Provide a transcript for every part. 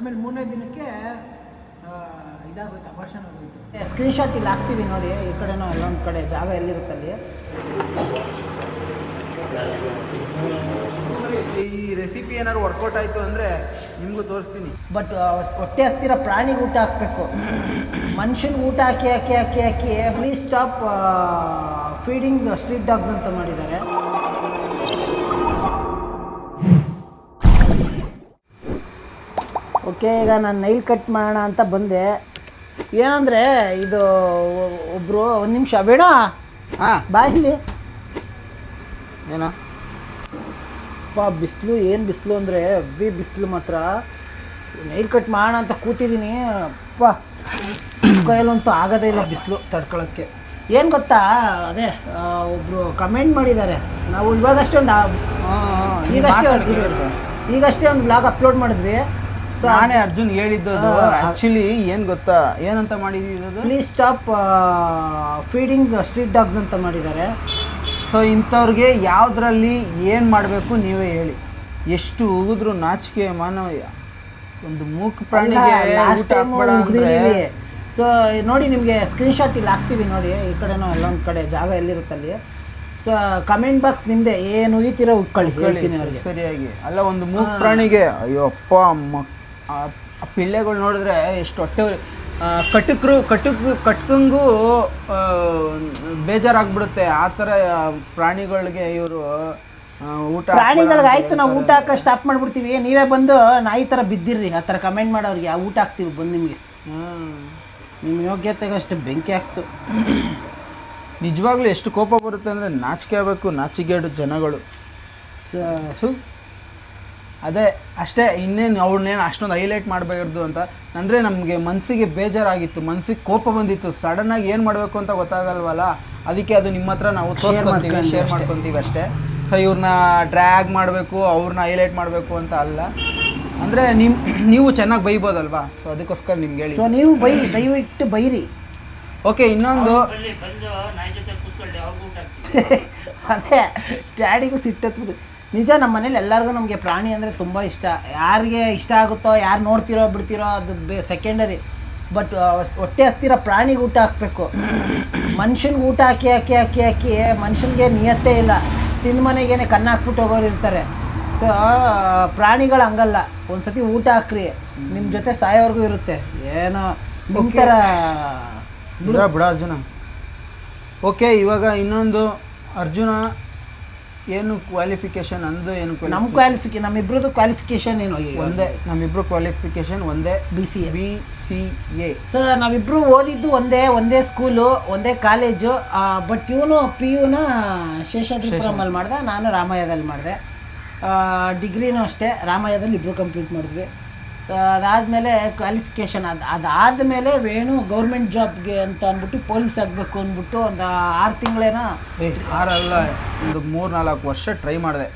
ಆಮೇಲೆ ಮೂರನೇ ದಿನಕ್ಕೆ ಇದಾಗುತ್ತೆ ಇದಾಗೋಯ್ತು ಅಭಾಷಣ ಆಗೋಯ್ತು. ಸ್ಕ್ರೀನ್ಶಾಟ್ ಇಲ್ಲಿ ಹಾಕ್ತೀವಿ ನೋಡಿ ಈ ಕಡೆನೋ ಎಲ್ಲೊಂದು ಕಡೆ ಜಾಗ ಎಲ್ಲಿರುತ್ತೆ ಅಲ್ಲಿ? ಈ ರೆಸಿಪಿ ಏನಾದ್ರು ವರ್ಕೌಟ್ ಆಯಿತು ಅಂದರೆ ನಿಮಗೂ ತೋರಿಸ್ತೀನಿ. ಬಟ್ ಹೊಟ್ಟೆ ಹಸ್ತಿರ ಪ್ರಾಣಿಗೆ ಊಟ ಹಾಕಬೇಕು. ಮನುಷ್ಯನಿಗೆ ಊಟ ಹಾಕಿ ಹಾಕಿ ಹಾಕಿ ಹಾಕಿ please stop feeding street dogs ಅಂತ ಮಾಡಿದ್ದಾರೆ. ಓಕೆ ಈಗ ನಾನು ನೈಲ್ ಕಟ್ ಮಾಡೋಣ ಅಂತ ಬಂದೆ. ಏನಂದರೆ ಇದು ಒಬ್ಬರು ಒಂದು ನಿಮಿಷ ಬೇಡ. ಹಾಂ. ಬಾಯಿಲಿ ಏನೋ? ಪಾ ಬಿಸಿಲು ಏನು ಬಿಸಿಲು ಅಂದರೆ ಹೆವಿ ಬಿಸಿಲು ಮಾತ್ರ. ನೈಲ್ ಕಟ್ ಮಾಡೋಣ ಅಂತ ಕೂತಿದ್ದೀನಿ. ಅಪ್ಪ ಕೈಯಲ್ಲಂತೂ ಆಗೋದೇ ಇಲ್ಲ ಬಿಸಿಲು ತಡ್ಕೊಳ್ಳೋಕ್ಕೆ ಏನು ಗೊತ್ತಾ? ಅದೇ ಒಬ್ಬರು ಕಮೆಂಟ್ ಮಾಡಿದ್ದಾರೆ. ನಾವು ಇವಾಗಷ್ಟೇ ಒಂದು ಈಗಷ್ಟೇ ಈಗಷ್ಟೇ ಒಂದು ಬ್ಲಾಗ್ ಅಪ್ಲೋಡ್ ಮಾಡಿದ್ವಿ. ನಾನೇ ಅರ್ಜುನ್ ಹೇಳಿದ್ದು ಅದು ಆ್ಯಕ್ಚುಲಿ ಏನು ಗೊತ್ತಾ? ಏನಂತ ಮಾಡಿದ್ದು please stop feeding street dogs ಅಂತ ಮಾಡಿದ್ದಾರೆ. ಸೊ ಇಂಥವ್ರಿಗೆ ಯಾವುದ್ರಲ್ಲಿ ಏನು ಮಾಡಬೇಕು ನೀವೇ ಹೇಳಿ. ಎಷ್ಟು ಉಗಿದ್ರು ನಾಚಿಕೆ ಮಾನವ ಒಂದು ಮೂಕ ಪ್ರಾಣಿಗೆ ಸೊ ನೋಡಿ ನಿಮಗೆ ಸ್ಕ್ರೀನ್ಶಾಟ್ ಇಲ್ಲಿ ಹಾಕ್ತೀವಿ ನೋಡಿ. ಈ ಕಡೆನೂ ಎಲ್ಲೊಂದು ಕಡೆ ಜಾಗ ಎಲ್ಲಿರುತ್ತೆ ಅಲ್ಲಿ ಸೊ ಕಮೆಂಟ್ ಬಾಕ್ಸ್ ನಿಮ್ದೆ ಏನು ಉಯ್ತಿರೋ ಉಟ್ಕೊಳ್ಳಿ ಹೇಳ್ತೀನಿ ಅವ್ರಿಗೆ. ಸರಿಯಾಗಿ. ಅಲ್ಲ ಒಂದು ಮೂಕ್ ಪ್ರಾಣಿಗೆ ಅಯ್ಯೋ ಅಪ್ಪ ಅಮ್ಮ ಆ ಪಿಳ್ಳೆಗಳು ನೋಡಿದ್ರೆ ಎಷ್ಟು ಹೊಟ್ಟೆ ಕಟುಕರು ಕಟುಕ್ ಕಟ್ಕಂಗೂ ಬೇಜಾರಾಗ್ಬಿಡುತ್ತೆ. ಆ ಥರ ಪ್ರಾಣಿಗಳಿಗೆ ಇವರು ಊಟ ಪ್ರಾಣಿಗಳಿಗೆ ಆಯ್ತು ನಾವು ಊಟ ಹಾಕ ಸ್ಟಾಪ್ ಮಾಡ್ಬಿಡ್ತೀವಿ. ನೀವೇ ಬಂದು ನಾಯಿ ಥರ ಬಿದ್ದಿರ್ರಿ ಆ ಥರ ಕಮೆಂಟ್ ಮಾಡೋರಿಗೆ ಆ ಊಟ ಹಾಕ್ತೀವಿ ಬಂದು ನಿಮಗೆ. ನಿಮ್ಮ ಯೋಗ್ಯತೆಗೆ ಅಷ್ಟು ಬೆಂಕಿ ಆಗ್ತು. ನಿಜವಾಗ್ಲೂ ಎಷ್ಟು ಕೋಪ ಬರುತ್ತೆ ಅಂದರೆ ನಾಚಿಕೆ ಆಗಬೇಕು ನಾಚಿಕೆಡು ಜನಗಳು. ಸೊ ಅದೇ ಅಷ್ಟೇ ಇನ್ನೇನು ಅವ್ರನ್ನೇನು ಅಷ್ಟೊಂದು ಹೈಲೈಟ್ ಮಾಡಬಾರ್ದು ಅಂತ. ಅಂದರೆ ನಮಗೆ ಮನಸ್ಸಿಗೆ ಬೇಜಾರಾಗಿತ್ತು ಮನಸ್ಸಿಗೆ ಕೋಪ ಬಂದಿತ್ತು. ಸಡನ್ನಾಗಿ ಏನು ಮಾಡಬೇಕು ಅಂತ ಗೊತ್ತಾಗಲ್ವಲ್ಲ? ಅದಕ್ಕೆ ಅದು ನಿಮ್ಮ ಹತ್ರ ನಾವು ತೋರಿಸ್ಕೊತೀವಿ ಶೇರ್. ಮಾಡ್ಕೊತೀವಿ ಅಷ್ಟೇ. ಸೊ ಇವ್ರನ್ನ ಡ್ರ್ಯಾಗ್ ಮಾಡಬೇಕು ಅವ್ರನ್ನ ಹೈಲೈಟ್ ಮಾಡಬೇಕು ಅಂತ ಅಲ್ಲ. ಅಂದರೆ ನಿಮ್ಮ ನೀವು ಚೆನ್ನಾಗಿ ಬೈಬೋದಲ್ವಾ? ಸೊ ಅದಕ್ಕೋಸ್ಕರ ನಿಮ್ಗೆ ಹೇಳಿ. ಸೊ ನೀವು ಬೈ ದಯವಿಟ್ಟು ಬೈರಿ. ಓಕೆ ಇನ್ನೊಂದು. ಅದೇ ಡ್ಯಾಡಿಗೂ ಸಿಟ್ಟತ್ತು ನಿಜ ನಮ್ಮ ಮನೇಲಿ ಎಲ್ಲರಿಗೂ ನಮಗೆ ಪ್ರಾಣಿ ಅಂದರೆ ತುಂಬ ಇಷ್ಟ. ಯಾರಿಗೆ ಇಷ್ಟ ಆಗುತ್ತೋ ಯಾರು ನೋಡ್ತಿರೋ ಬಿಡ್ತಿರೋ ಅದು ಬೇ ಸೆಕೆಂಡರಿ ಬಟ್ ಹೊಟ್ಟೆ ಹಸ್ತಿರೋ ಪ್ರಾಣಿಗೆ ಊಟ ಹಾಕಬೇಕು. ಮನುಷ್ಯನಿಗೆ ಊಟ ಹಾಕಿ ಹಾಕಿ ಹಾಕಿ ಹಾಕಿ ಮನುಷ್ಯನಿಗೆ ನಿಯತ್ತೇ ಇಲ್ಲ. ತಿಂದ ಮನೆಗೇನೆ ಕಣ್ಣು ಹಾಕ್ಬಿಟ್ಟು ಹೋಗೋರು ಇರ್ತಾರೆ. ಸೊ ಪ್ರಾಣಿಗಳು ಹಂಗಲ್ಲ. ಒಂದ್ಸತಿ ಊಟ ಹಾಕ್ರಿ. ನಿಮ್ಮ ಜೊತೆ ಸಾಯೋವರೆಗೂ ಇರುತ್ತೆ. ಏನೋ ಬಿಡ ಬಿಡ ಅರ್ಜುನ. ಓಕೆ ಇವಾಗ ಇನ್ನೊಂದು ಅರ್ಜುನ ಏನು ಕ್ವಾಲಿಫಿಕೇಶನ್ ಅಂದು ಏನು ನಮ್ಮ ಕ್ವಾಲಿಫಿಕೇ ನಮ್ಮಿಬ್ರದ್ದು ಕ್ವಾಲಿಫಿಕೇಶನ್ ಏನು ಒಂದೇ ನಮ್ಮಿಬ್ರು ಕ್ವಾಲಿಫಿಕೇಶನ್ ಒಂದೇ B C A B C A so ನಾವಿಬ್ರು ಓದಿದ್ದು ಒಂದೇ ಒಂದೇ ಸ್ಕೂಲು ಒಂದೇ ಕಾಲೇಜು ಬಟ್ ಇವನು ಪಿ ಯುನ ಶೇಷಾದ್ರಿಪುರಮಲ್ಲಿ ಮಾಡ್ದೆ ನಾನು ರಾಮಯ್ಯದಲ್ಲಿ ಮಾಡಿದೆ. ಡಿಗ್ರಿನೂ ಅಷ್ಟೇ ರಾಮಯ್ಯದಲ್ಲಿ ಇಬ್ಬರು ಕಂಪ್ಲೀಟ್ ಮಾಡಿದ್ವಿ. ಅದಾದಮೇಲೆ ಕ್ವಾಲಿಫಿಕೇಷನ್ ಅದು ಅದಾದಮೇಲೆ ವೇಣು ಗೌರ್ಮೆಂಟ್ ಜಾಬ್ಗೆ ಅಂತ ಅಂದ್ಬಿಟ್ಟು ಪೊಲೀಸ್ ಆಗಬೇಕು ಅಂದ್ಬಿಟ್ಟು ಒಂದು ಆರು ತಿಂಗಳೇನೋ ಆರಲ್ಲ ಒಂದು ಮೂರು ನಾಲ್ಕು ವರ್ಷ ಟ್ರೈ ಮಾಡಿದೆ.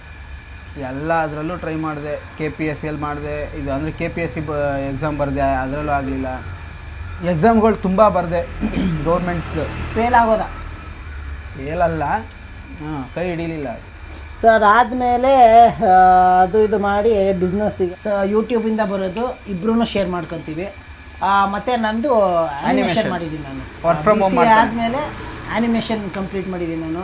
ಎಲ್ಲ ಅದರಲ್ಲೂ ಟ್ರೈ ಮಾಡಿದೆ ಕೆ ಪಿ ಎಸ್ ಎಲ್ ಮಾಡಿದೆ. ಇದು ಅಂದರೆ ಕೆ ಪಿ ಎಸ್ ಸಿ ಬ ಎಕ್ಸಾಮ್ ಬರೆದೆ ಅದರಲ್ಲೂ ಆಗಲಿಲ್ಲ. ಎಕ್ಸಾಮ್ಗಳು ತುಂಬ ಬರದೆ ಗೌರ್ಮೆಂಟ್ದು ಫೇಲ್ ಆಗೋದ? ಫೇಲಲ್ಲ ಹಾಂ ಕೈ ಹಿಡೀಲಿಲ್ಲ. ಸೊ ಅದಾದಮೇಲೆ ಅದು ಇದು ಮಾಡಿ ಬಿಸ್ನೆಸ್ಸಿಗೆ ಸೊ ಯೂಟ್ಯೂಬಿಂದ ಬರೋದು ಇಬ್ರು ಶೇರ್ ಮಾಡ್ಕೊತೀವಿ. ಆ, ಮತ್ತೆ ನಂದು ಆ್ಯನಿಮೇಷನ್ Animation. ಮಾಡಿದ್ದೀನಿ ನಾನು. ವರ್ಕ್ ಫ್ರಮ್ ಹೋಮ್ ಆದಮೇಲೆ ಆ್ಯನಿಮೇಷನ್ ಕಂಪ್ಲೀಟ್ ಮಾಡಿದ್ದೀನಿ ನಾನು.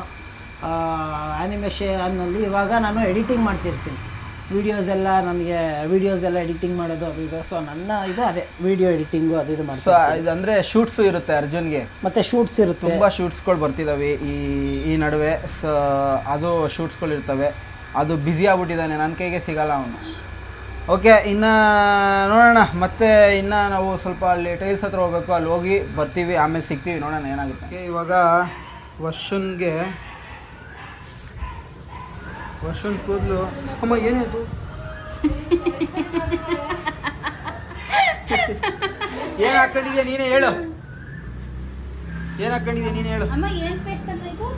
ಆ್ಯನಿಮೇಷನ್ನಲ್ಲಿ ಇವಾಗ ನಾನು ಎಡಿಟಿಂಗ್ ಮಾಡ್ತಿರ್ತೀನಿ. ವೀಡಿಯೋಸ್ ಎಲ್ಲ ನನಗೆ ವಿಡಿಯೋಸ್ ಎಲ್ಲ ಎಡಿಟಿಂಗ್ ಮಾಡೋದು ಅದು ಇದು. ಸೊ ನನ್ನ ಇದು ಅದೇ ವೀಡಿಯೋ ಎಡಿಟಿಂಗು ಅದು ಇದು ಸೊ ಇದು ಅಂದರೆ ಶೂಟ್ಸು ಇರುತ್ತೆ ಅರ್ಜುನ್ಗೆ? ಮತ್ತು ಶೂಟ್ಸ್ ಇರುತ್ತೆ. ತುಂಬ ಶೂಟ್ಸ್ಗಳು ಬರ್ತಿದ್ದಾವೆ ಈ ಈ ನಡುವೆ. ಸೊ ಅದು ಶೂಟ್ಸ್ಗಳು ಇರ್ತವೆ. ಅದು ಬ್ಯುಸಿ ಆಗ್ಬಿಟ್ಟಿದ್ದಾನೆ. ನನ್ನ ಕೈಗೆ ಸಿಗಲ್ಲ ಅವನು. ಓಕೆ ಇನ್ನು ನೋಡೋಣ. ಮತ್ತೆ ಇನ್ನು ನಾವು ಸ್ವಲ್ಪ ಅಲ್ಲಿ ಟೈಲ್ಸ್ ಹತ್ರ ಹೋಗ್ಬೇಕು. ಅಲ್ಲಿ ಹೋಗಿ ಬರ್ತೀವಿ. ಆಮೇಲೆ ಸಿಗ್ತೀವಿ. ನೋಡೋಣ ಏನಾಗುತ್ತೆ. ಇವಾಗ ವರ್ಷನ್ಗೆ ವರ್ಷನ್ ಕೂದಲು. ಅಮ್ಮ ಏನಾಯ್ತು ಏನ್ ಹಾಕೊಂಡಿದ್ಯಾ ನೀನೇ ಹೇಳು. ಏನ್ ಹಾಕೊಂಡಿದ್ಯಾ ನೀನೇ ಹೇಳು. ಅಮ್ಮ ಏನ್ ಪೇಸ್ಟ್ ಅಂದ್ರೆ ಇದು?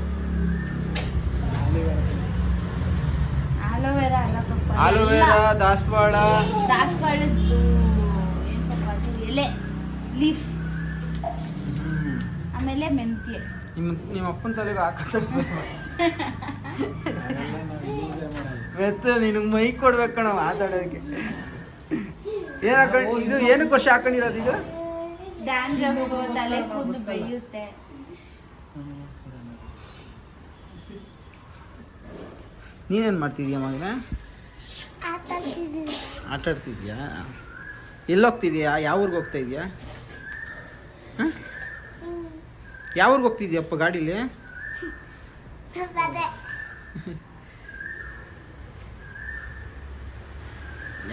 ಆಲೋವೆರಾ ಅಲ್ಲ ಪಪ್ಪ. ಆಲೋವೆರಾ ದಾಸವಾಳ. ದಾಸವಾಳದ್ದು ಏನ್ ಪಪ್ಪ ಅದು ಎಲೆ. ಲೀಫ್ ಆಮೇಲೆ ಮೆಂತ್ಯ. ನಿಮ್ಮ ನಿಮ್ಮ ಅಪ್ಪನ ತಲೆಗೆ ಹಾಕತ್ತೆ ವೆತ್ತ ನಿನಗೆ ಮೈ ಕೊಡ್ಬೇಕು ಕಣ ಮಾತಾಡೋದಕ್ಕೆ. ಏನ್ ಹಾಕೊಂಡು ಇದು ಏನು ವರ್ಷ ಹಾಕೊಂಡಿರೋದು ಇದು? ಡ್ಯಾಂಡ್ರಫ್ ತಲೆ ಕೂದಲು ಬೆಳೆಯುತ್ತೆ. ನೀನೇನು ಮಾಡ್ತಿದ್ಯಾ ಮಗನ? ಆಟ ಆಡ್ತಿದ್ಯಾ ಎಲ್ಲೋಗ್ತಿದ್ಯಾ? ಯಾವ ಊರಿಗೆ ಹೋಗ್ತಾ ಇದೆಯಾ? ಯಾವ ಊರಿಗೆ ಹೋಗ್ತಿದ್ಯಪ್ಪ ಗಾಡೀಲಿ?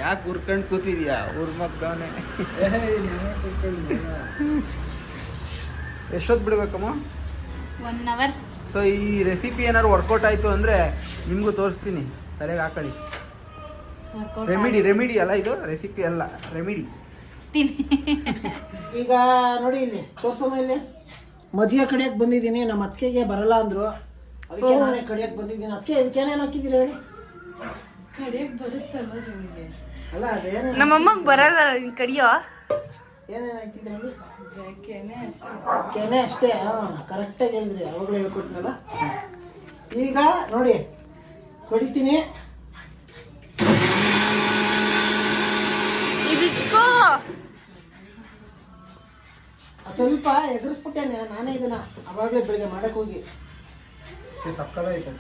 ಯಾಕೆ ಉರ್ಕೊಂಡು ಕೂತಿದ್ಯಾ? ಊರ್ ಮಕ್ಕವನೇ ಎಷ್ಟೊತ್ತು ಬಿಡ್ಬೇಕಮ್ಮ? ಒನ್ ಅವರ್ ಸೊ ಈ ರೆಸಿಪಿ ಏನಾದ್ರು ವರ್ಕೌಟ್ ಆಯಿತು ಅಂದರೆ ನಿಮಗೂ ತೋರಿಸ್ತೀನಿ. ತಲೆಗೆ ಹಾಕೊಳ್ಳಿ ರೆಮಿಡಿ ರೆಮಿಡಿ ಅಲ್ಲ ಇದು? ರೆಸಿಪಿ ಅಲ್ಲ. ರೆಮಿಡಿ ತಿನ್ನಿ ಈಗ ನೋಡಿ ಇಲ್ಲಿ ತೋರ್ಸಮ್ಮ ಇಲ್ಲಿ. ಮಜ್ಜಿಗೆ ಕಡಿಯಕ್ಕೆ ಬಂದಿದ್ದೀನಿ ನಮ್ಮ ಅತ್ತಿಗೆಗೆ ಬರಲ್ಲ ಅಂದ್ರು. ಅದಕ್ಕೆ ನಾನೇ ಕಡಿಯಕ್ಕೆ ಬಂದಿದ್ದೀನಿ. ಅದಕ್ಕೆ ಇದಕ್ಕೆ ಏನೇನು ಹಾಕಿದ್ದೀರಿ ಹೇಳಿ? ಅಲ್ಲ ಅದೇನು ನಮ್ಮಮ್ಮಗ್ ಬರಲ್ಲ ಕಡಿಯೋ? ಏನೇನು ಹಾಕಿದ್ರಿ ಹೇಳಿ ಕೆನೆ ಅಷ್ಟೇ ಹಾಂ ಕರೆಕ್ಟಾಗಿ ಹೇಳಿದ್ರಿ ಅವಾಗ ಹೇಳ್ಕೊಟ್ನಲ್ಲ. ಈಗ ನೋಡಿ ಕೊಡಿತೀನಿ. ಇದಕ್ಕೋ ಸ್ವಲ್ಪ ಎದುರಿಸ್ಬಿಟ್ಟೇನೆ ನಾನೇ ಇದನ್ನ ಅವಾಗಲೇ ಬೆಳಿಗ್ಗೆ ಮಾಡಕ್ ಹೋಗಿ. ತಕ್ಕದಾಯ್ತು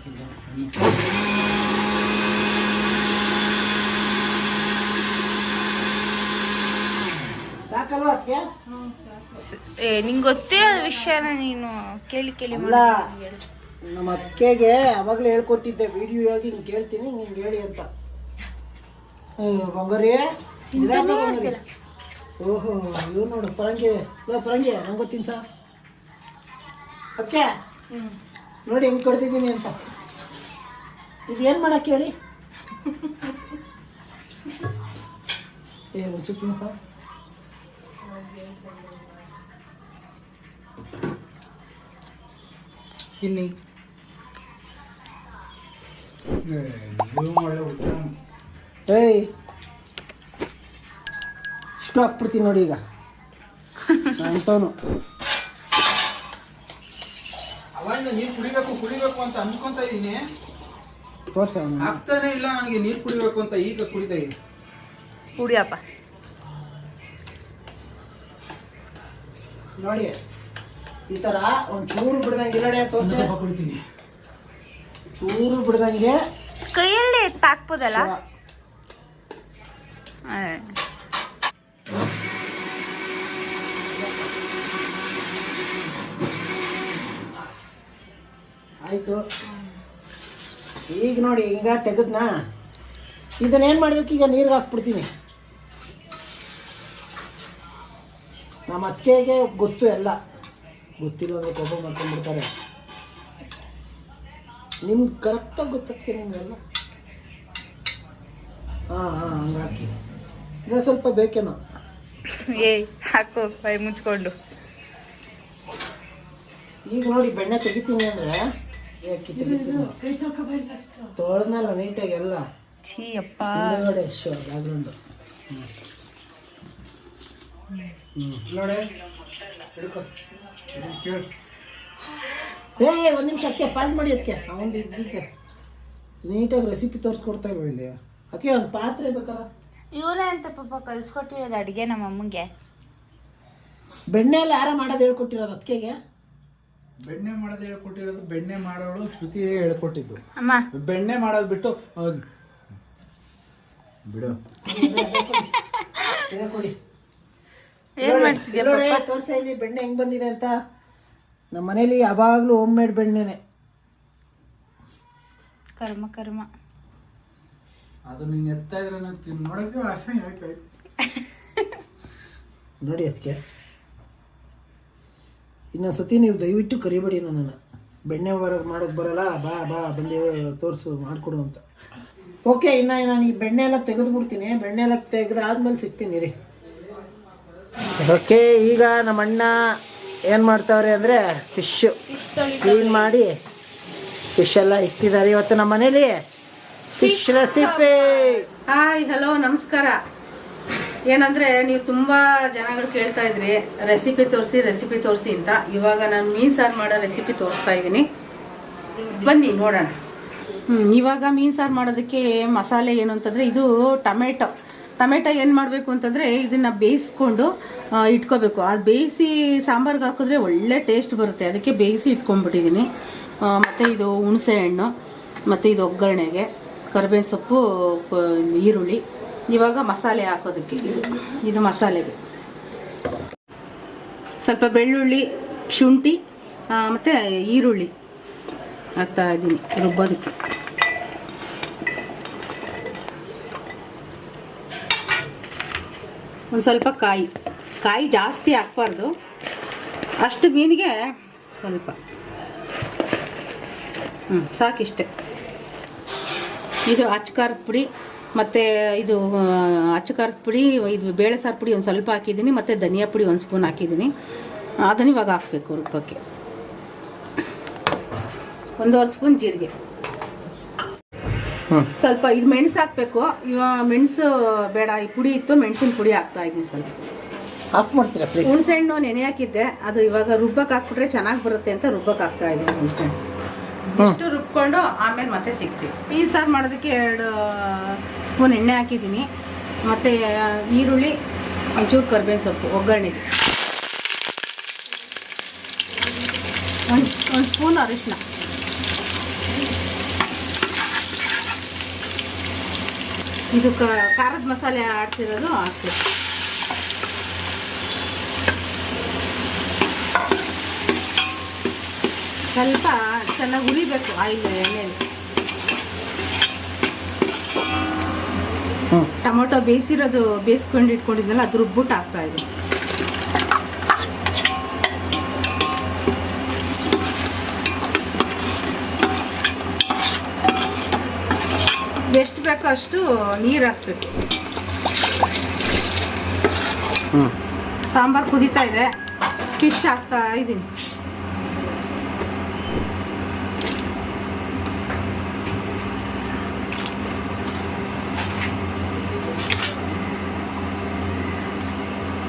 ಸಾಕಲ್ವಾ ಅದಕ್ಕೆ ಏ ನಿಂಗೆ ಗೊತ್ತಿರೋ ವಿಷಯನ ನೀನು ಕೇಳಿ ಕೇಳಿ ಅಲ್ಲ ನಮ್ಮ ಅಕ್ಕೆಗೆ ಅವಾಗಲೇ ಹೇಳ್ಕೊಟ್ಟಿದ್ದೆ ವಿಡಿಯೋ ಆಗಿ ಹಿಂಗೆ ಕೇಳ್ತೀನಿ ಹಿಂಗೆ ಹೇಳಿ ಅಂತ. ಬಂಗಾರಿ. ಓಹೋ ಇವ್ ನೋಡು ಪರಂಗಿ ಲೋ ಪರಂಗಿ ನಂಗೆ ಗೊತ್ತಿನ ಸರ್ ಅಕ್ಕೆ ನೋಡಿ ಹೆಂಗ್ ಕೊಡ್ತಿದ್ದೀನಿ ಅಂತ. ಇದು ಏನು ಮಾಡಕ್ಕೆ ಹೇಳಿ? ಏ ಒಂಚೂರು ತಿನ್ಸ ತಿನ್ನಿ. ಏಯ್. ಇಷ್ಟು ಹಾಕ್ಬಿಡ್ತೀನಿ ನೋಡಿ ಈಗ. ಅಂತವನು ಅವಾಗ ನೀರು ಕುಡಿಬೇಕು ಕುಡಿಬೇಕು ಅಂತ ಅನ್ಕೊಂತ ಇದ್ದೀನಿ ತೋರ್ಸ ಆಗ್ತಾನೆ ಇಲ್ಲ ನನಗೆ ನೀರು ಕುಡಿಬೇಕು ಅಂತ ಈಗ ಕುಡಿತಾ ಇದ್ದೀನಿ ಕುಡಿಯಪ್ಪ. ನೋಡಿ. ಈ ತರ ಒಂದ್ ಚೂರು ಬಿಡ್ದಂಗೆ ಇಲ್ಲಡೆ ತೋರಿಸ್ತೀನಿ ಕುಡಿತೀನಿ. ಚೂರು ಬಿಡ್ದಂಗೆ. ಕೈಯಲ್ಲಿ ತಾಕ್ಬೋದಲ್ಲ? ಆಯ್ತು. ಈಗ ನೋಡಿ ಈಗ ತೆಗೆದ್ನಾ? ಇದನ್ನ ಏನ್ ಮಾಡ್ಬೇಕು? ಈಗ ನೀರಿಗೆ ಹಾಕ್ಬಿಡ್ತೀನಿ. ನಮ್ಮ ಅತ್ತಿಗೆಗೆ ಗೊತ್ತು ಎಲ್ಲ. ಗೊತ್ತಿಲ್ಲ ಅಂದ್ರೆ ಕೋಪ ಮಾಡ್ಕೊಂಡ್ಬಿಡ್ತಾರೆ. ನಿಮ್ಗೆ ಕರೆಕ್ಟಾಗಿ ಗೊತ್ತಕ್ಕೆ ನಿಮ್ಗೆಲ್ಲ ಹಾಂ ಹಾಂ ಹಂಗಾಕಿ ಹಾಕಿ. ಇನ್ನೂ ಸ್ವಲ್ಪ ಬೇಕೇನೋ. ಏಯ್ ಹಾಕು ಬೈ ಮುಚ್ಕೊಂಡು. ಈಗ ನೋಡಿ ಬೆಣ್ಣೆ ತೆಗಿತೀನಿ ಅಂದ್ರೆ ತೊಳೆದ್ನಲ್ಲ ನೀಟಾಗಿ ಎಲ್ಲ. ಛೀ ಅಪ್ಪ. ನೋಡೇ ಶೋ ಹ್ಞೂ ನೋಡಿ ಹಿಡ್ಕೊ. ಏ ಒಂದು ನಿಮಿಷ ಅದಕ್ಕೆ ಪಾಸ್ ಮಾಡಿ ಅದಕ್ಕೆ ಒಂದು ಇದಕ್ಕೆ ನೀಟಾಗಿ ರೆಸಿಪಿ ತೋರಿಸ್ಕೊಡ್ತಾ ಇಲ್ವ ಇಲ್ಲಿ? ಅದಕ್ಕೆ ಒಂದು ಪಾತ್ರೆ ಬೇಕಲ್ಲ? ಇವರೇ ಅಂತ ಪಾಪ ಕಲ್ಸ್ಕೊಟ್ಟಿರೋದು ಅಡುಗೆ ನಮ್ಮ ಅಮ್ಮಂಗೆ. ಬೆಣ್ಣೆ ಎಲ್ಲ ಯಾರ ಮಾಡೋದು ಹೇಳ್ಕೊಟ್ಟಿರೋದು ಅದಕ್ಕೆಗೆ ಬೆಣ್ಣೆ ಮಾಡೋದು ಹೇಳ್ಕೊಟ್ಟಿರೋದು ಬೆಣ್ಣೆ ಮಾಡೋಳು ಶ್ರುತಿ ಹೇಳ್ಕೊಟ್ಟಿದ್ದು. ಅಮ್ಮ. ಬೆಣ್ಣೆ ಮಾಡೋದು ಬಿಟ್ಟು ಬಿಡು. ಹೇಳ್ಕೊಡಿ. ಕೊಡಿ ಏನ್ ಮಾಡ್ತಿದ್ಯಾ ಪಾಪ ತೋರಿಸ ಇಲ್ಲಿ ಬೆಣ್ಣೆ ಹೆಂಗ್ ಬಂದಿದೆ ಅಂತ. ನಮ್ಮ ಮನೇಲಿ ಯಾವಾಗಲೂ ಹೋಮ್ ಮೇಡ್ ಬೆಣ್ಣೆನೆ. ಕರ್ಮ ಕರ್ಮ. ಅದು ನೀನ್ ಎತ್ತಾ ಇದ್ರೆ ನಾನು ತಿನ್ ನೋಡಕ್ಕೆ ಆಸೆ ಆಯ್ತು ನೋಡಿ ಅದಕ್ಕೆ ಇನ್ನೊಂದ್ಸತಿ ನೀವು ದಯವಿಟ್ಟು ಕರಿಬೇಡಿ ನನ್ನನ್ನು. ಬೆಣ್ಣೆ ಬರೋದು ಮಾಡೋಕ್ಕೆ ಬರಲ್ಲ ಬಾ ಬಾ ಬಂದಿ ತೋರಿಸು ಮಾಡಿಕೊಡು ಅಂತ. ಓಕೆ ಇನ್ನು ನಾನು ಈ ಬೆಣ್ಣೆ ಎಲ್ಲ ತೆಗೆದುಬಿಡ್ತೀನಿ. ಬೆಣ್ಣೆ ಎಲ್ಲ ತೆಗೆದಾದ್ಮೇಲೆ ಸಿಗ್ತೀನಿ ರೀ ಓಕೆ ಈಗ ನಮ್ಮ ಅಣ್ಣ ಏನು ಮಾಡ್ತಾವ್ರೆ ಅಂದರೆ ಫಿಶ್ ಕ್ಲೀನ್ ಮಾಡಿ ಫಿಶ್ ಎಲ್ಲ ಇಟ್ಟಿದ್ದಾರೆ ಇವತ್ತು ನಮ್ಮ ಮನೇಲಿ ಫಿಶ್ ರೆಸಿಪಿ ಹಾಯ್ ಹಲೋ ನಮಸ್ಕಾರ. ಏನಂದ್ರೆ ನೀವು ತುಂಬಾ ಜನಗಳು ಕೇಳ್ತಾ ಇದ್ರಿ ರೆಸಿಪಿ ತೋರಿಸಿ ರೆಸಿಪಿ ತೋರಿಸಿ ಅಂತ. ಇವಾಗ ನಾನು ಮೀನ್ ಸಾರು ಮಾಡೋ ರೆಸಿಪಿ ತೋರಿಸ್ತಾ ಇದ್ದೀನಿ. ಬನ್ನಿ ನೋಡೋಣ. ಹ್ಞೂ ಇವಾಗ ಮೀನು ಸಾರು ಮಾಡೋದಕ್ಕೆ ಮಸಾಲೆ ಏನು ಅಂತಂದರೆ ಇದು ಟೊಮೆಟೊ. ಟೊಮೆಟೊ ಏನು ಮಾಡಬೇಕು ಅಂತಂದರೆ ಇದನ್ನು ಬೇಯಿಸ್ಕೊಂಡು ಇಟ್ಕೋಬೇಕು. ಅದು ಬೇಯಿಸಿ ಸಾಂಬಾರ್ಗೆ ಹಾಕಿದ್ರೆ ಒಳ್ಳೆ ಟೇಸ್ಟ್ ಬರುತ್ತೆ. ಅದಕ್ಕೆ ಬೇಯಿಸಿ ಇಟ್ಕೊಂಡ್ಬಿಟ್ಟಿದ್ದೀನಿ ಮತ್ತು ಇದು ಹುಣಸೆ ಹಣ್ಣು, ಮತ್ತು ಇದು ಒಗ್ಗರಣೆಗೆ, ಕರಿಬೇವಿನ ಸೊಪ್ಪು ಈರುಳ್ಳಿ. ಇವಾಗ ಮಸಾಲೆ ಹಾಕೋದಕ್ಕೆ. ಇದು ಮಸಾಲೆಗೆ. ಸ್ವಲ್ಪ ಬೆಳ್ಳುಳ್ಳಿ, ಶುಂಠಿ ಮತ್ತು ಈರುಳ್ಳಿ ಹಾಕ್ತಾ ಇದ್ದೀನಿ ರುಬ್ಬೋದಕ್ಕೆ. ಒಂದು ಸ್ವಲ್ಪ ಕಾಯಿ ಕಾಯಿ ಜಾಸ್ತಿ ಹಾಕ್ಬಾರ್ದು. ಅಷ್ಟು ಮೀನಿಗೆ ಸ್ವಲ್ಪ. ಹ್ಞೂ ಸಾಕಿಷ್ಟೆ. ಇದು ಅಚ್ಚ ಖಾರದ ಪುಡಿ, ಮತ್ತು ಇದು ಅಚ್ಚಕಾರದ ಪುಡಿ, ಇದು ಬೇಳೆ ಸಾರು ಪುಡಿ ಒಂದು ಸ್ವಲ್ಪ ಹಾಕಿದ್ದೀನಿ, ಮತ್ತು ಧನಿಯಾ ಪುಡಿ ಒಂದು ಸ್ಪೂನ್ ಹಾಕಿದ್ದೀನಿ. ಅದನ್ನು ಇವಾಗ ಹಾಕಬೇಕು ರುಬ್ಬಕ್ಕೆ ಒಂದೂವರೆ ಸ್ಪೂನ್ ಜೀರಿಗೆ. ಸ್ವಲ್ಪ ಇದು ಮೆಣಸು ಹಾಕಬೇಕು. ಇವಾಗ ಮೆಣಸು ಬೇಡ ಈ ಪುಡಿ ಇತ್ತು ಮೆಣಸಿನ ಪುಡಿ ಹಾಕ್ತಾ ಇದ್ದೀನಿ ಸ್ವಲ್ಪ. ಆಫ್ ಮಾಡ್ತೀರಾ ಹುಣಸೆ ಹುಣಸೆಹಣ್ಣು ನೆನೆ ಹಾಕಿದ್ದೆ. ಅದು ಇವಾಗ ರುಬ್ಬಕ್ಕೆ ಹಾಕ್ಬಿಟ್ರೆ ಚೆನ್ನಾಗಿ ಬರುತ್ತೆ ಅಂತ ರುಬ್ಬಕ್ಕೆ ಹಾಕ್ತಾ ಇದ್ದೀನಿ ಹುಣಸೆಹಣ್ಣು. ಇಷ್ಟು ರುಬ್ಕೊಂಡು ಆಮೇಲೆ ಮತ್ತೆ ಸಿಗ್ತೀವಿ. ಈ ಸಾರು ಮಾಡೋದಕ್ಕೆ ಎರಡು ಸ್ಪೂನ್ ಎಣ್ಣೆ ಹಾಕಿದ್ದೀನಿ. ಮತ್ತು ಈರುಳ್ಳಿ ಒಂಚೂರು ಕರ್ಬೇವಿನ ಸೊಪ್ಪು ಒಗ್ಗರಣೆ. ಒಂದು ಒಂದು ಸ್ಪೂನ್ ಅರಿಶಿನ ಇದು ಖಾರದ ಮಸಾಲೆ ಆಡ್ತಿರೋದು ಹಾಕ್ತೀವಿ ಸ್ವಲ್ಪ ಚೆನ್ನಾಗಿ ಉರಿಬೇಕು ಆಯಿಲ್ ಎಣ್ಣೆಲಿ. ಟೊಮೊಟೊ ಬೇಯಿಸಿರೋದು ಬೇಯಿಸ್ಕೊಂಡು ಇಟ್ಕೊಂಡಿದ್ನಲ್ಲ ಅದು ರುಬ್ಬಿಟ್ಟು ಹಾಕ್ತಾ ಎಷ್ಟು ಬೇಕೋ ಅಷ್ಟು ನೀರು ಹಾಕ್ಬೇಕು. ಸಾಂಬಾರು ಕುದೀತಾ ಇದೆ. ಫಿಶ್ ಹಾಕ್ತಾ ಇದ್ದೀನಿ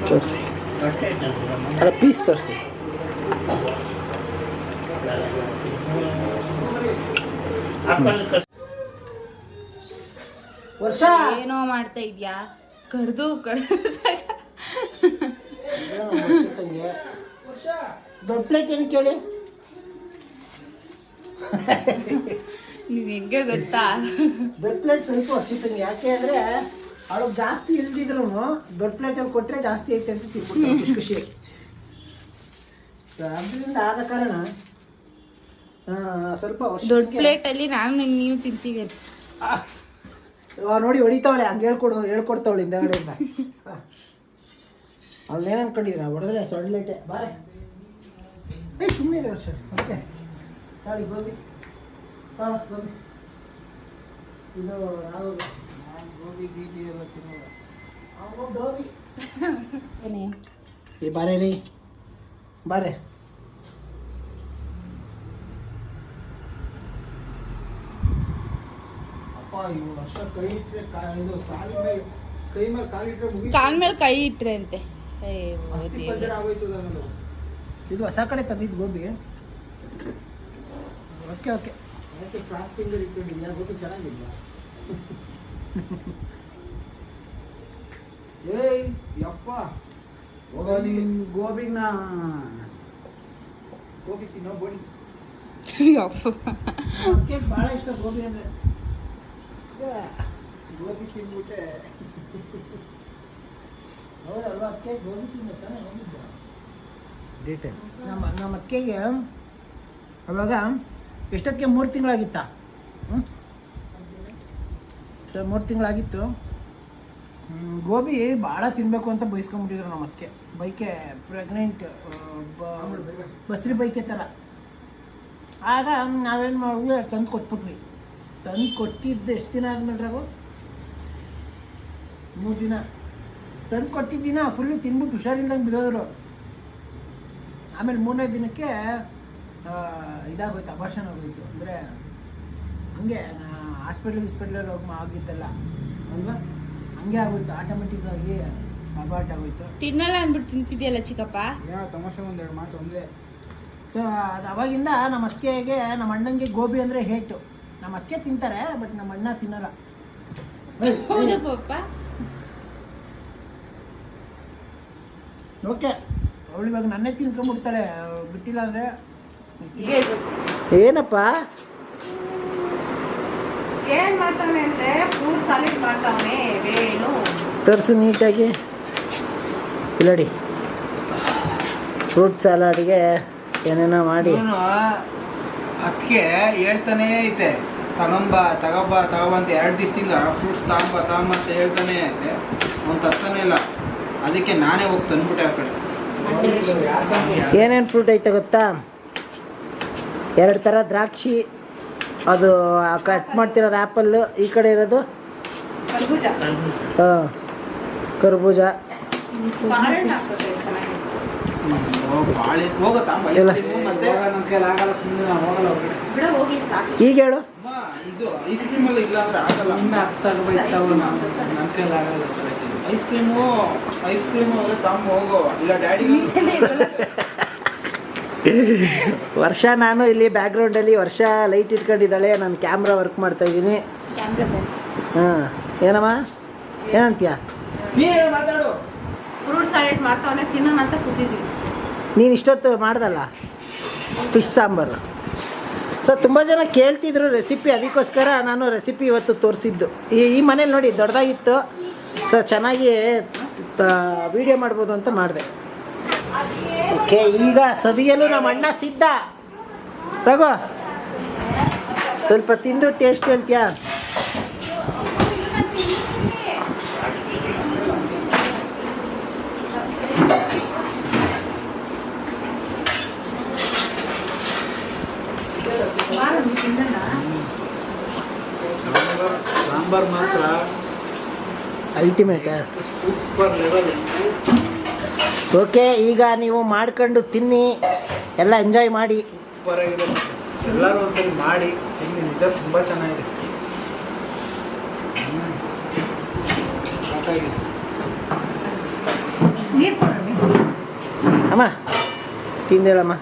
ತೋರಿಸಿ. ಅಲ್ಲ ಪೀಸ್ ತೋರಿಸಿ. ವರ್ಷ? ಏನೋ ಮಾಡ್ತಾ ಇದ್ಯಾ? ಕರ್ದು ಕರ್ದು ದೊಡ್ಡ ಪ್ಲೇಟ್ ಏನು ಕೇಳಿ? ನಿನ್ಗೆ ಗೊತ್ತಾ? ದೊಡ್ಡ ಪ್ಲೇಟ್ ಸ್ವಲ್ಪ ವರ್ಷಿತಂಗೆ ಯಾಕೆ ಅಂದ್ರೆ ಅವಳು ಜಾಸ್ತಿ ಇಲ್ದಿದ್ರು ದೊಡ್ಡ ಪ್ಲೇಟಲ್ಲಿ ಕೊಟ್ಟರೆ ಜಾಸ್ತಿ ಐತೆ ಅಂತ ಖುಷಿ ಅದರಿಂದ ಆದ ಕಾರಣ ಸ್ವಲ್ಪ ದೊಡ್ಡ ಪ್ಲೇಟ್ ಅಲ್ಲಿ ನಾನು ನೀವು ತಿಂತೀವಿ ನೋಡಿ ಹೊಡಿತಾವಳೆ ಹಂಗೆ ಹೇಳ್ಕೊಡು ಹೇಳ್ಕೊಡ್ತಾವಳೆ ಹಿಂದಗಡೆಯಿಂದ ಅವಳು ಏನು ಅನ್ಕೊಂಡಿದ್ರ? ಹೊಡೆದ್ರೆ ಸೊಡ್ಲೇಟೆ ಬಾರೆ. ಏ ಸುಮ್ಮನೆ ವರ್ಷ ಓಕೆ. ತಾಳಿ ಗೋಬಿ. ತಾಳ ಗೋಬಿ. ಇದು ಯಾವ ಗೋಬಿ ಗೀಬಿ ಎಲ್ಲ ತಿನ್ನೋದು. ಅವ್ನು ಗೋಬಿ. ಏನೇ? ಏ ಬಾರೆ ರೀ ಬಾರೆ. ಅಪ್ಪ ಇವ್ನು ವರ್ಷ ಕೈ ಇಟ್ಟರೆ ಇದು ಕಾಲ ಮೇಲೆ ಕೈ ಮೇಲೆ ಕಾಲಿಟ್ರೆ ಮುಗಿ ಕಾಲ್ ಮೇಲೆ ಕೈ ಇಟ್ರೆ ಅಂತೆ ಏ, ಅಸ್ಥಿ ಓದಿ. ಪಂಜರ ಆಗೋಯ್ತದ ಅನ್ನೋದು ಇದು ಹೊಸ ಕಡೆ ತಂದಿದ್ದು ಗೋಬಿ ಓಕೆ ಓಕೆ ಯಾಕೆ ಕ್ರಾಸ್ ಫಿಂಗರ್ ಇಟ್ಕೊಂಡಿದ್ಯಾ ಗೊತ್ತು ಚೆನ್ನಾಗಿಲ್ಲ ಏಯ್ ಯಪ್ಪ ಹೋಗ ನೀನ್ ಗೋಬಿನ ಗೋಬಿ ತಿನ್ನೋ ಬೋಡಿ ಯಪ್ಪ. ಅಕ್ಕೆ ಭಾಳ ಇಷ್ಟ ಗೋಬಿ ಅಂದರೆ ಗೋಬಿ ತಿಂದ್ಬಿಟ್ಟೆ ಹೌದಲ್ವಾ ಅಕ್ಕೆ ಗೋಬಿ ತಿನ್ನತ್ತಾನೆ ಡೀಟೇಲ್ ನಮ್ಮ ನಮ್ಮ ಅಕ್ಕೆಗೆ ಅವಾಗ ಎಷ್ಟಕ್ಕೆ ಮೂರು ತಿಂಗಳಾಗಿತ್ತಾ? ಹ್ಞೂ ಸೊ ಮೂರು ತಿಂಗಳಾಗಿತ್ತು. ಗೋಬಿ ಭಾಳ ತಿನ್ನಬೇಕು ಅಂತ ಬಯಸ್ಕೊಂಬಿಟ್ಟಿದ್ರು ನಮ್ಮ ಅಕ್ಕೆ. ಬೈಕೆ ಪ್ರೆಗ್ನೆಂಟ್ ಬಸ್ರಿ ಬೈಕೆ ಥರ ಆಗ ನಾವೇನು ಮಾಡಿದ್ವಿ ತಂದು ಕೊಟ್ಬಿಟ್ವಿ. ತಂದು ಕೊಟ್ಟಿದ್ದು. ಎಷ್ಟು ದಿನ ಆದ್ಮೇಲೆ ಅವು ಮೂರು ದಿನ. ತಂದು ಕೊಟ್ಟಿದ್ದಿನ ಫುಲ್ಲು ತಿನ್ಬಿಟ್ಟು ಹುಷಾರಿಲ್ದಂಗೆ ಬಿಡೋದ್ರು ಆಮೇಲೆ ಮೂರನೇ ದಿನಕ್ಕೆ ಇದಾಗೋಯ್ತು ಅಭಾಷಣ ಆಗೋಯ್ತು. ಅಂದರೆ ಹಂಗೆ ಹಾಸ್ಪಿಟ್ಲ್ ಗಿಸ್ಪಿಟ್ಲಲ್ಲಿ ಹೋಗಿ ಆಗಿದ್ದಲ್ಲ ಅಲ್ವಾ? ಹಂಗೆ ಆಗೋಯ್ತು ಆಟೋಮೆಟಿಕ್ ಆಗಿ ಅಬಾಟ್ ಆಗೋಯ್ತು. ತಿನ್ನಲ್ಲ ಅಂದ್ಬಿಟ್ಟು ತಿಂತಿದ್ಯಲ್ಲ ಚಿಕ್ಕಪ್ಪ? ಯಾ ತಮಾಷೆ ಒಂದೆರಡು ಮಾತು ಒಂದೇ. ಸೊ ಅದು ಅವಾಗಿಂದ ನಮ್ಮ ಅಷ್ಟೇಗೆ ನಮ್ಮ ಅಣ್ಣಂಗೆ ಗೋಬಿ ಅಂದರೆ ಹೇಟು. ನಮ್ಮ ಅಕ್ಕೆ ತಿಂತಾರೆ ಬಟ್ ನಮ್ಮ ಅಣ್ಣ ತಿನ್ನಲ್ಲ. ಓಕೆ. ಅವಳು ಇವಾಗ ನನ್ನೇ ತಿನ್ಕೊಂಡ್ಬಿಡ್ತಾಳೆ ಬಿಟ್ಟಿಲ್ಲ ಅಂದ್ರೆ? ಏನಪ್ಪ? ಏನ್ ಮಾಡ್ತಾನೆ ಅಂದ್ರೆ ಫ್ರೂಟ್ ಸಾಲಿಡ್ ಮಾಡ್ತಾನೆ ನೀಟಾಗಿ. ಇಲ್ಲಡಿ. ಫ್ರೂಟ್ ಸಲಾಡಿಗೆ ಏನೇನೋ ಮಾಡಿ. ಅದಕ್ಕೆ ಹೇಳ್ತಾನೇ ಐತೆ. ತಗೊಂಬ ತಗೊಬ್ಬ ತಗೊಬ ಅಂತ ಎರಡು ದಿವಸದಿಂದ ಫ್ರೂಟ್ಸ್ ತಗೊಂಬ ತಗೊಂಬ ಅಂತ ಹೇಳ್ತಾನೆ ಐತೆ. ಅವ್ನು ತರ್ತಾನೆ ಇಲ್ಲ. ಅದಕ್ಕೆ ನಾನೇ ಹೋಗಿ ತಂದ್ಬಿಟ್ಟೆ ಆ ಕಡೆ. ಏನೇನು ಫ್ರೂಟ್ ಐತೆ ಗೊತ್ತಾ? ಎರಡು ಥರ ದ್ರಾಕ್ಷಿ ಅದು ಕಟ್ ಮಾಡ್ತಿರೋದು ಆ್ಯಪಲ್ಲು ಈ ಕಡೆ ಇರೋದು? ಕರ್ಬೂಜ. ಹಾಂ. ಕರ್ಬೂಜ. ಈಗ ಹೇಳು. ವರ್ಷ ನಾನು ಇಲ್ಲಿ ಬ್ಯಾಕ್ಗ್ರೌಂಡಲ್ಲಿ ವರ್ಷ ಲೈಟ್ ಇಟ್ಕೊಂಡಿದ್ದಾಳೆ. ನಾನು ಕ್ಯಾಮ್ರಾ ವರ್ಕ್ ಮಾಡ್ತಾ ಇದ್ದೀನಿ. ಹಾಂ, ಏನಮ್ಮ? ಏನಂತೀಯ? ನೀನೇನು ಮಾತಾಡು ಫ್ರೂಟ್ ಸಾಲಿಡ್ ಮಾಡ್ತಾವನೆ, ತಿನ್ನೋಣ ಅಂತ ಕೂತಿದ್ವಿ ನೀನು ಇಷ್ಟೊತ್ತು ಮಾಡ್ದಲ್ಲ? ಫಿಶ್ ಸಾಂಬಾರು. ಸೊ ತುಂಬ ಜನ ಕೇಳ್ತಿದ್ರು ರೆಸಿಪಿ ಅದಕ್ಕೋಸ್ಕರ ನಾನು ರೆಸಿಪಿ ಇವತ್ತು ತೋರಿಸಿದ್ದು. ಈ ಈ ಮನೇಲಿ ನೋಡಿ, ದೊಡ್ಡದಾಗಿತ್ತು. ಸೊ ಚೆನ್ನಾಗಿ ವಿಡಿಯೋ ಮಾಡ್ಬೋದು ಅಂತ ಮಾಡಿದೆ. ಓಕೆ ಈಗ ಸವಿಯಲು ನಮ್ಮ ಅಣ್ಣ ಸಿದ್ಧ. ರಘು, ಸ್ವಲ್ಪ ತಿಂದು ಟೇಸ್ಟ್ ಹೇಳ್ತೀಯಾ ಸಾಂಬಾರ್ ಮಾತ್ರ ಅಲ್ಟಿಮೇಟ್ ಓಕೆ ಈಗ ನೀವು ಮಾಡ್ಕೊಂಡು ತಿನ್ನಿ ಎಲ್ಲ ಎಂಜಾಯ್ ಮಾಡಿ. ಎಲ್ಲರೂ ಒಂದ್ಸರಿ ಮಾಡಿ ತಿನ್ನಿ ನಿಜ ತುಂಬ ಚೆನ್ನಾಗಿದೆ. ಅಮ್ಮ ತಿಂದೇಳಮ್ಮ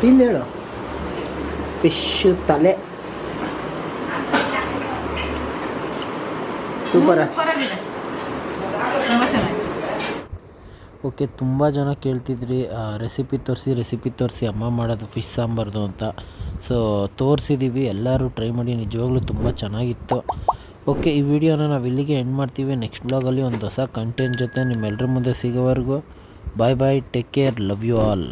ತಿಂದೇಳು ಫಿಶ್ ತಲೆ. ಸೂಪರ. ಓಕೆ, ತುಂಬ ಜನ ಕೇಳ್ತಿದ್ರಿ ರೆಸಿಪಿ ತೋರಿಸಿ ರೆಸಿಪಿ ತೋರಿಸಿ, ಅಮ್ಮ ಮಾಡೋದು ಫಿಶ್ ಸಾಂಬಾರ್ದು ಅಂತ. ಸೊ ತೋರಿಸಿದ್ದೀವಿ ಎಲ್ಲರೂ ಟ್ರೈ ಮಾಡಿ, ನಿಜವಾಗ್ಲೂ ತುಂಬ ಚೆನ್ನಾಗಿತ್ತು. ಓಕೆ, ಈ ವಿಡಿಯೋನ ನಾವು ಇಲ್ಲಿಗೆ ಎಂಡ್ ಮಾಡ್ತೀವಿ. ನೆಕ್ಸ್ಟ್ ಬ್ಲಾಗಲ್ಲಿ ಒಂದು ಹೊಸ ಕಂಟೆಂಟ್ ಜೊತೆ ನಿಮ್ಮೆಲ್ಲರ ಮುಂದೆ ಸಿಗೋವರೆಗೂ. Bye bye take care love you all